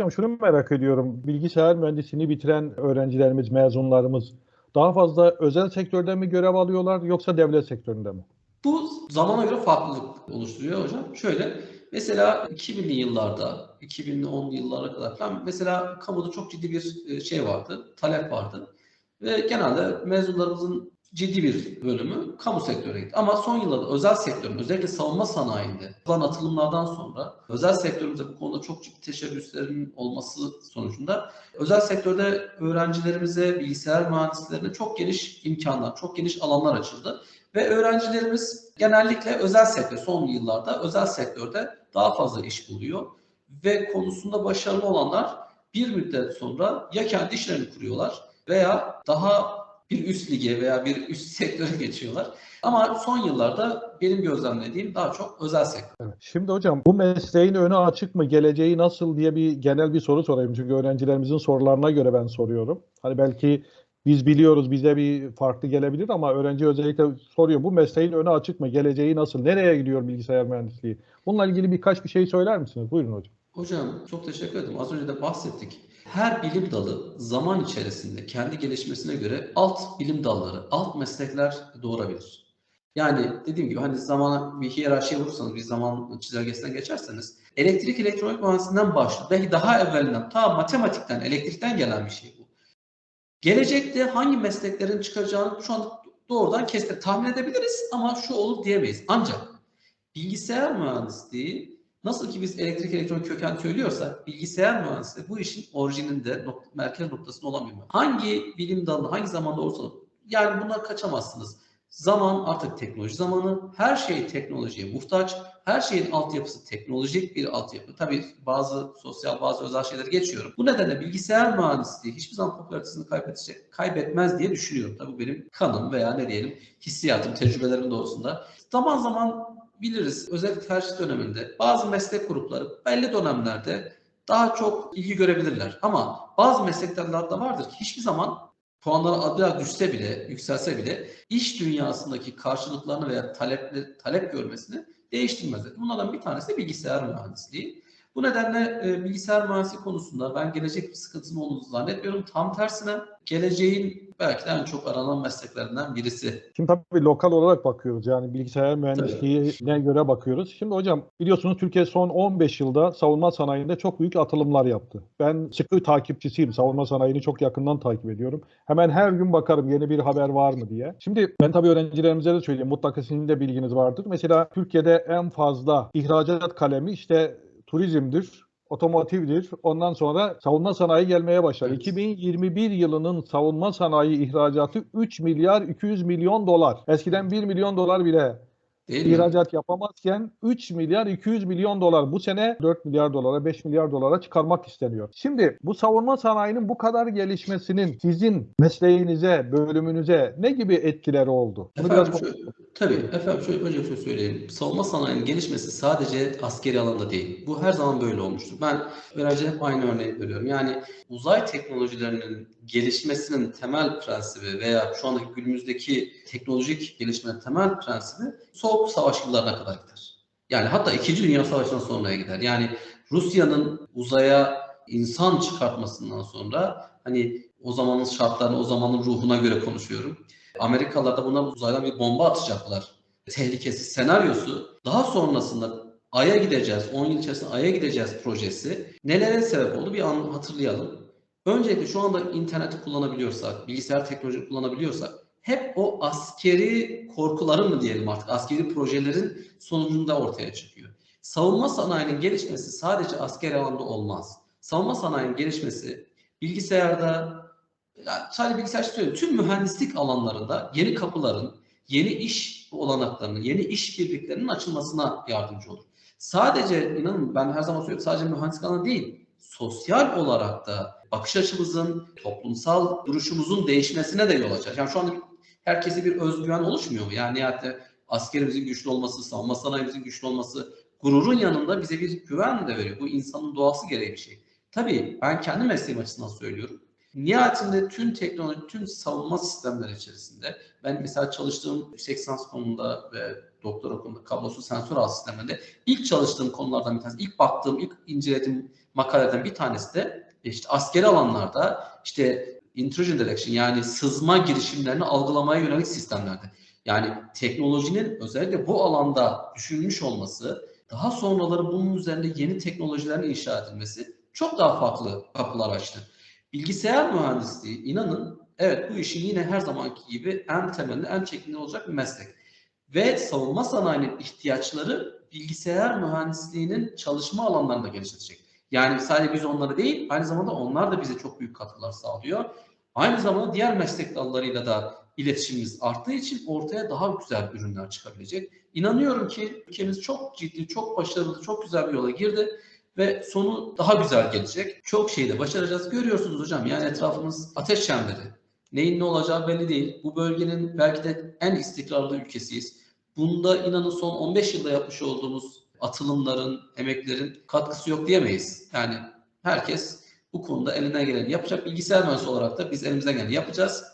Hocam şunu merak ediyorum. Bilgisayar mühendisliğini bitiren öğrencilerimiz, mezunlarımız daha fazla özel sektörde mi görev alıyorlar yoksa devlet sektöründe mi? Bu zamana göre farklılık oluşturuyor hocam. Şöyle mesela 2000'li yıllarda, 2010'lu yıllara kadar falan mesela kamuda çok ciddi bir şey vardı, talep vardı. Ve genelde mezunlarımızın ciddi bir bölümü kamu sektörüne gitti. Ama son yıllarda özel sektörün özellikle savunma sanayinde yapılan atılımlardan sonra özel sektörümüzde bu konuda çok ciddi teşebbüslerin olması sonucunda özel sektörde öğrencilerimize, bilgisayar mühendislerine çok geniş imkanlar, çok geniş alanlar açıldı. Ve öğrencilerimiz genellikle özel sektör, son yıllarda özel sektörde daha fazla iş buluyor. Ve konusunda başarılı olanlar bir müddet sonra ya kendi işlerini kuruyorlar veya daha bir üst lige veya bir üst sektöre geçiyorlar. Ama son yıllarda benim gözlemlediğim daha çok özel sektör. Şimdi hocam bu mesleğin önü açık mı, geleceği nasıl diye bir genel bir soru sorayım. Çünkü öğrencilerimizin sorularına göre ben soruyorum. Hani belki biz biliyoruz bize bir farklı gelebilir ama öğrenci özellikle soruyor bu mesleğin önü açık mı, geleceği nasıl, nereye gidiyor bilgisayar mühendisliği? Bununla ilgili birkaç bir şey söyler misiniz? Buyurun hocam. Hocam çok teşekkür ederim. Az önce de bahsettik. Her bilim dalı zaman içerisinde kendi gelişmesine göre alt bilim dalları, alt meslekler doğurabilir. Yani dediğim gibi hani zamana bir hiyerarşiye vurursanız, bir zaman çizelgesinden geçerseniz elektrik elektronik mühendisliğinden başlıyor. Belki daha evvelinden, ta matematikten, elektrikten gelen bir şey bu. Gelecekte hangi mesleklerin çıkacağını şu an doğrudan kestir tahmin edebiliriz ama şu olur diyemeyiz. Ancak bilgisayar mühendisliği Nasıl ki biz elektrik elektronik köken söylüyorsak bilgisayar mühendisliği bu işin orijininde nok merkez noktasında olan bir Hangi bilim dalında hangi zamanda olursa yani bunlar kaçamazsınız. Zaman artık teknoloji zamanı. Her şey teknolojiye muhtaç. Her şeyin altyapısı teknolojik bir altyapı. Tabii bazı sosyal bazı özel şeyleri geçiyorum. Bu nedenle bilgisayar mühendisliği hiçbir zaman popülaritesini kaybedecek, kaybetmez diye düşünüyorum. Tabii benim kanım veya ne diyelim hissiyatım, tecrübelerim doğrusunda. Zaman zaman biliriz özellikle tercih döneminde bazı meslek grupları belli dönemlerde daha çok ilgi görebilirler. Ama bazı meslekler de vardır ki hiçbir zaman puanları biraz düşse bile, yükselse bile iş dünyasındaki karşılıklarını veya talep, talep görmesini değiştirmezler. Bunlardan bir tanesi de bilgisayar mühendisliği. Bu nedenle e, bilgisayar mühendisliği konusunda ben gelecek bir sıkıntının olduğunu zannetmiyorum. Tam tersine geleceğin belki de en çok aranan mesleklerinden birisi. Şimdi tabii lokal olarak bakıyoruz yani bilgisayar mühendisliğine göre bakıyoruz. Şimdi hocam biliyorsunuz Türkiye son 15 yılda savunma sanayinde çok büyük atılımlar yaptı. Ben sıkı takipçisiyim. Savunma sanayini çok yakından takip ediyorum. Hemen her gün bakarım yeni bir haber var mı diye. Şimdi ben tabii öğrencilerimize de söyleyeyim. Mutlaka sizin de bilginiz vardır. Mesela Türkiye'de en fazla ihracat kalemi işte turizmdir, otomotivdir. Ondan sonra savunma sanayi gelmeye başlar. Evet. 2021 yılının savunma sanayi ihracatı 3 milyar 200 milyon dolar. Eskiden 1 milyon dolar bile Değil ihracat mi? yapamazken 3 milyar 200 milyon dolar bu sene 4 milyar dolara 5 milyar dolara çıkarmak isteniyor. Şimdi bu savunma sanayinin bu kadar gelişmesinin sizin mesleğinize, bölümünüze ne gibi etkileri oldu? Bunu efendim, biraz... tabii efendim şöyle önce şöyle söyleyeyim. Savunma sanayinin gelişmesi sadece askeri alanda değil. Bu her zaman böyle olmuştur. Ben öğrencilere hep aynı örneği veriyorum. Yani uzay teknolojilerinin gelişmesinin temel prensibi veya şu andaki günümüzdeki teknolojik gelişmenin temel prensibi soğuk savaş yıllarına kadar gider. Yani hatta 2. Dünya Savaşı'ndan sonraya gider. Yani Rusya'nın uzaya insan çıkartmasından sonra hani o zamanın şartlarını, o zamanın ruhuna göre konuşuyorum. Amerikalılar da buna uzaydan bir bomba atacaklar. Tehlikesi senaryosu daha sonrasında Ay'a gideceğiz, 10 yıl içerisinde Ay'a gideceğiz projesi nelere sebep oldu bir an hatırlayalım. Öncelikle şu anda interneti kullanabiliyorsak, bilgisayar teknoloji kullanabiliyorsak hep o askeri korkuların mı diyelim artık askeri projelerin sonucunda ortaya çıkıyor. Savunma sanayinin gelişmesi sadece askeri alanda olmaz. Savunma sanayinin gelişmesi bilgisayarda yani sadece bilgisayar söylüyorum. Tüm mühendislik alanlarında yeni kapıların, yeni iş olanaklarının, yeni iş birliklerinin açılmasına yardımcı olur. Sadece inanın ben her zaman söylüyorum sadece mühendislik alanı değil, sosyal olarak da bakış açımızın, toplumsal duruşumuzun değişmesine de yol açar. Yani şu anda herkese bir özgüven oluşmuyor mu? Yani nihayatte askerimizin güçlü olması, savunma sanayimizin güçlü olması gururun yanında bize bir güven de veriyor. Bu insanın doğası gereği bir şey. Tabii ben kendi mesleğim açısından söylüyorum. Nihayetinde tüm teknoloji, tüm savunma sistemleri içerisinde ben mesela çalıştığım yüksek lisans konumunda ve doktora konumunda kablosuz sensör ağ sistemlerinde ilk çalıştığım konulardan bir tanesi, ilk baktığım, ilk incelediğim makalelerden bir tanesi de işte askeri alanlarda işte intrusion detection yani sızma girişimlerini algılamaya yönelik sistemlerdi. Yani teknolojinin özellikle bu alanda düşünülmüş olması, daha sonraları bunun üzerinde yeni teknolojilerin inşa edilmesi çok daha farklı kapılar açtı. Bilgisayar mühendisliği inanın evet bu işin yine her zamanki gibi en temelli, en çekimli olacak bir meslek. Ve savunma sanayinin ihtiyaçları bilgisayar mühendisliğinin çalışma alanlarında gelişecek. Yani sadece biz onları değil, aynı zamanda onlar da bize çok büyük katkılar sağlıyor. Aynı zamanda diğer meslek dallarıyla da iletişimimiz arttığı için ortaya daha güzel ürünler çıkabilecek. İnanıyorum ki ülkemiz çok ciddi, çok başarılı, çok güzel bir yola girdi ve sonu daha güzel gelecek. Çok şeyi de başaracağız. Görüyorsunuz hocam yani etrafımız ateş çemberi. Neyin ne olacağı belli değil. Bu bölgenin belki de en istikrarlı ülkesiyiz. Bunda inanın son 15 yılda yapmış olduğumuz atılımların, emeklerin katkısı yok diyemeyiz. Yani herkes bu konuda elinden geleni yapacak. Bilgisayar mühendisi olarak da biz elimizden geleni yapacağız.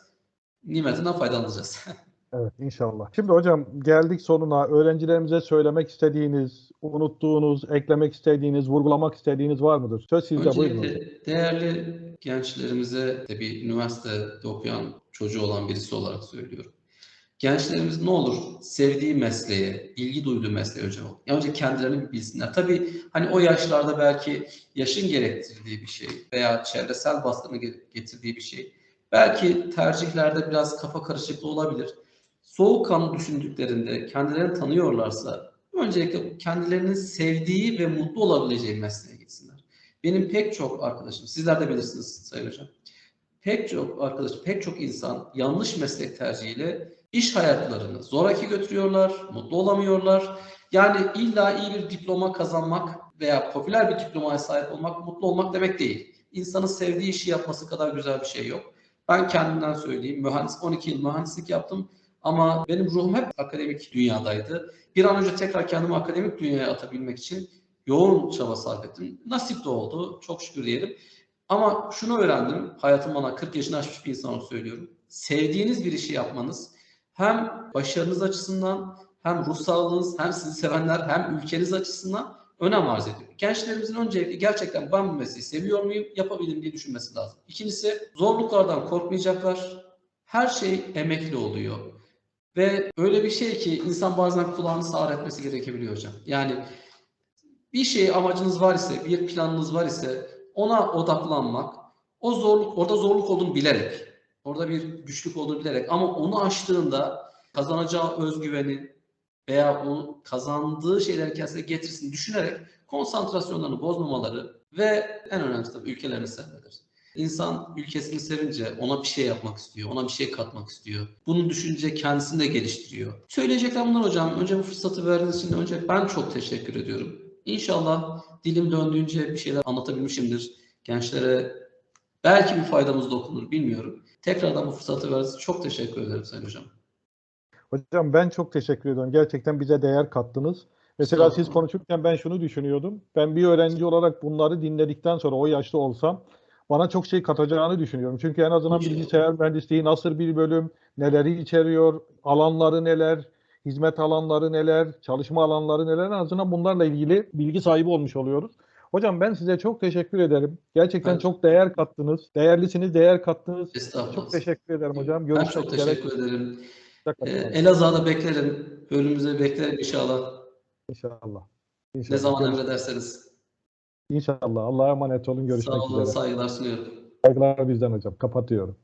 Nimetinden faydalanacağız. Evet inşallah. Şimdi hocam geldik sonuna. Öğrencilerimize söylemek istediğiniz, unuttuğunuz, eklemek istediğiniz, vurgulamak istediğiniz var mıdır? Söz sizde buyurun. Öncelikle değerli gençlerimize de bir üniversitede okuyan çocuğu olan birisi olarak söylüyorum. Gençlerimiz ne olur sevdiği mesleğe, ilgi duyduğu mesleğe önce, önce kendilerini bilsinler. Tabii hani o yaşlarda belki yaşın gerektirdiği bir şey veya çevresel baskının ge- getirdiği bir şey. Belki tercihlerde biraz kafa karışıklığı olabilir. Soğukkanlı düşündüklerinde kendilerini tanıyorlarsa öncelikle kendilerinin sevdiği ve mutlu olabileceği mesleğe gitsinler. Benim pek çok arkadaşım, sizler de bilirsiniz Sayın Hocam. Pek çok arkadaş, pek çok insan yanlış meslek tercihiyle iş hayatlarını zoraki götürüyorlar, mutlu olamıyorlar. Yani illa iyi bir diploma kazanmak veya popüler bir diplomaya sahip olmak mutlu olmak demek değil. İnsanın sevdiği işi yapması kadar güzel bir şey yok. Ben kendimden söyleyeyim, mühendis 12 yıl mühendislik yaptım ama benim ruhum hep akademik dünyadaydı. Bir an önce tekrar kendimi akademik dünyaya atabilmek için yoğun çaba sarf ettim. Nasip de oldu, çok şükür diyelim. Ama şunu öğrendim, hayatım bana 40 yaşını aşmış bir insan olarak söylüyorum. Sevdiğiniz bir işi yapmanız hem başarınız açısından hem ruh sağlığınız hem sizi sevenler hem ülkeniz açısından önem arz ediyor. Gençlerimizin öncelikle gerçekten ben bu mesleği seviyor muyum, yapabilirim diye düşünmesi lazım. İkincisi zorluklardan korkmayacaklar. Her şey emekli oluyor. Ve öyle bir şey ki insan bazen kulağını sağır etmesi gerekebiliyor hocam. Yani bir şey amacınız var ise, bir planınız var ise ona odaklanmak, o zorluk, orada zorluk olduğunu bilerek, orada bir güçlük olduğunu bilerek ama onu aştığında kazanacağı özgüveni veya o kazandığı şeyleri kendisine getirsin düşünerek konsantrasyonlarını bozmamaları ve en önemlisi tabii ülkelerini sevmeleri. İnsan ülkesini sevince ona bir şey yapmak istiyor, ona bir şey katmak istiyor. Bunu düşünce kendisini de geliştiriyor. Söyleyeceklerim bunlar hocam. Önce bu fırsatı verdiğiniz için önce ben çok teşekkür ediyorum. İnşallah dilim döndüğünce bir şeyler anlatabilmişimdir. Gençlere belki bir faydamız dokunur bilmiyorum. Tekrardan bu fırsatı verdiğiniz için çok teşekkür ederim Sayın Hocam. Hocam ben çok teşekkür ediyorum. Gerçekten bize değer kattınız. Mesela siz konuşurken ben şunu düşünüyordum. Ben bir öğrenci olarak bunları dinledikten sonra o yaşta olsam bana çok şey katacağını düşünüyorum. Çünkü en azından bilgisayar mühendisliği nasıl bir bölüm, neleri içeriyor, alanları neler, hizmet alanları neler, çalışma alanları neler en azından bunlarla ilgili bilgi sahibi olmuş oluyoruz. Hocam ben size çok teşekkür ederim. Gerçekten Ben- çok değer kattınız. Değerlisiniz, değer kattınız. Çok teşekkür ederim hocam. Ben Görüşmek çok üzere. teşekkür ederim. Ee. Elazığ'da beklerim. Bölümümüze beklerim inşallah. İnşallah. Ne İnşallah. zaman Görüş- emrederseniz. İnşallah. Allah'a emanet olun. Görüşmek Sağ olun, üzere. saygılar sunuyorum. Saygılar bizden hocam. Kapatıyorum.